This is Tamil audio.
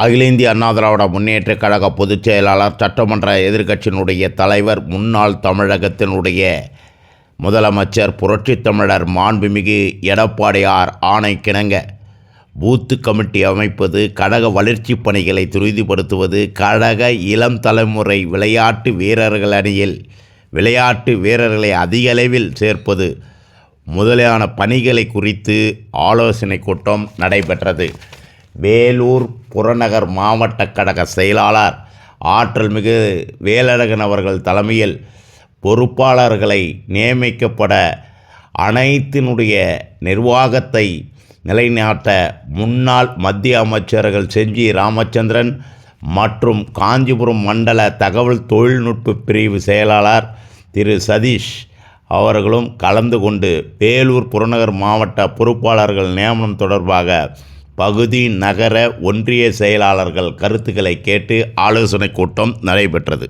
அகில இந்திய அண்ணா திராவிட முன்னேற்ற கழக பொதுச் செயலாளர் சட்டமன்ற எதிர்க்கட்சியினுடைய தலைவர் முன்னாள் தமிழகத்தினுடைய முதலமைச்சர் புரட்சித் தமிழர் மாண்புமிகு எடப்பாடியார் ஆணைக்கிணங்க. பூத்து கமிட்டி அமைப்பது கழக வளர்ச்சிப் பணிகளை துரிதப்படுத்துவது கழக இளம் தலைமுறை விளையாட்டு வீரர்கள் அணியில் விளையாட்டு வீரர்களை அதிக அளவில் சேர்ப்பது முதலான பணிகளை குறித்து ஆலோசனை கூட்டம் நடைபெற்றது. வேலூர் புறநகர் மாவட்ட கழக செயலாளர் ஆற்றல் மிகு வேலழகன் அவர்கள் தலைமையில் பொறுப்பாளர்களை நியமிக்கப்பட அனைத்தினுடைய நிர்வாகத்தை நிலைநாட்ட முன்னாள் மத்திய அமைச்சர்கள் செஞ்சி ராமச்சந்திரன் மற்றும் காஞ்சிபுரம் மண்டல தகவல் தொழில்நுட்ப பிரிவு செயலாளர் திரு சதீஷ் அவர்களும் கலந்து கொண்டு வேலூர் புறநகர் மாவட்ட பொறுப்பாளர்கள் நியமனம் தொடர்பாக பகுதி நகர ஒன்றிய செயலாளர்கள் கருத்துக்களை கேட்டு ஆலோசனை கூட்டம் நடைபெற்றது.